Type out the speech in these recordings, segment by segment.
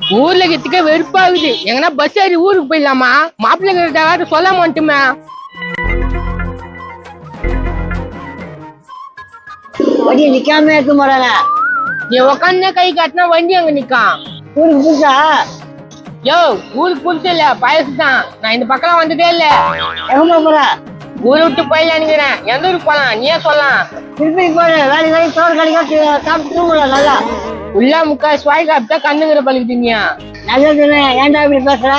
ஊர்ல கிட்டக்க வெறுப்பாகுது. எங்கன்னா பஸ் ஏறி ஊருக்கு போயிடலாமா? மாப்பிள்ளை கிட்ட சொல்ல மாட்டோமே. வண்டி நிக்காம இருக்க மாட்டாங்க நீ உக்காந்து கை காட்டினா வண்டி அங்க நிக்கான் ஊருக்கு புதுசா? யோ ஊருக்கு புதுசு இல்ல பயசு தான் நான் இந்த பக்கம் வந்ததே இல்ல. எங்க போற? ஊரை விட்டு போயிடலான்னுக்கிறேன் எந்த ஊருக்கு போலாம்? நீயே சொல்லலாம். திருப்பி போற. வேலை வேலை சோறு கிடைக்க சாப்பிட்டு தூங்கலாம் நல்லா. உள்ள முக்கா ஸ்வாய் காப்பிட்டா கண்ணுங்கிற பழுக்குதுங்க நல்லதுன்னு ஏன்டா இப்படி பேசுற?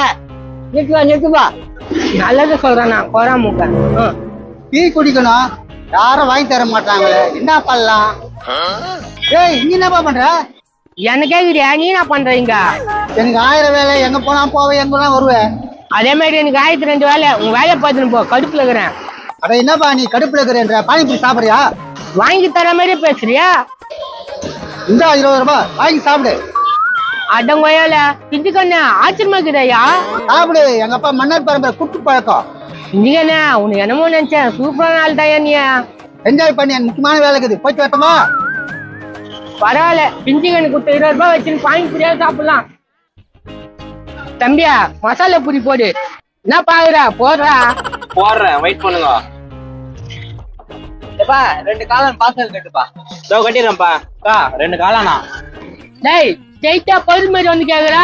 நிறுத்துவா நிறுத்துப்பா நல்லது சொல்றேன் நான். கொரா முக்கா. டீ குடிக்கணும். யாரும் வாங்கி தர மாட்டாங்களே. என்ன பண்ணலாம்? ஏய் நீ என்னப்பா பண்ற? என்ன கேக்குறியா நீ என்ன பண்றீங்க எனக்கு ஆயிரம் வேலை. எங்க போனா போவேன் எங்க போனா வருவேன். அதே மாதிரி எனக்கு ஆயிரத்தி ரெண்டு வேலை. உங்க வேலையை பார்த்துன்னு போ. கடுப்புல இருக்கிறேன். அட என்னப்பா நீ கடுப்புல இருக்கிறேன்ற பானிபூரி சாப்பிடுறியா? வாங்கி தர மாதிரி பேசுறியா? இந்த இருபது ரூபாய். வாங்கி சாப்பிடு. அடங்கோயால பிஞ்சு கண்ணு ஆச்சரியமா இருக்குதையா சாப்பிடு. எங்க அப்பா மன்னர் பரம்பரை குட்டு பழக்கம். பிஞ்சு கண்ணு உனக்கு என்னமோ நினைச்சேன். சூப்பரான ஆள் தான் நீ என்ஜாய் பண்ணி. எனக்கு முக்கியமான வேலை இருக்குது. போயிட்டு வரட்டுமா? பரவாயில்ல. பிஞ்சு கண்ணு கொடுத்த இருபது ரூபாய் வச்சுன்னு பானி புரியா சாப்பிடலாம். தம்பியா மசாலா பூரி போடு. என்ன பாக்குறா போடுறா. போடுறேன். வெயிட் பண்ணுங்க. ஏப்பா ரெண்டு காலம் பார்சல் கட்டுப்பா. இதோ கட்டிடுறேன்ப்பா. அக்கா ரெண்டு காலாண்ணா டேய் ஸ்ட்ரைட்டா பருமேரி வந்து கேக்குறா.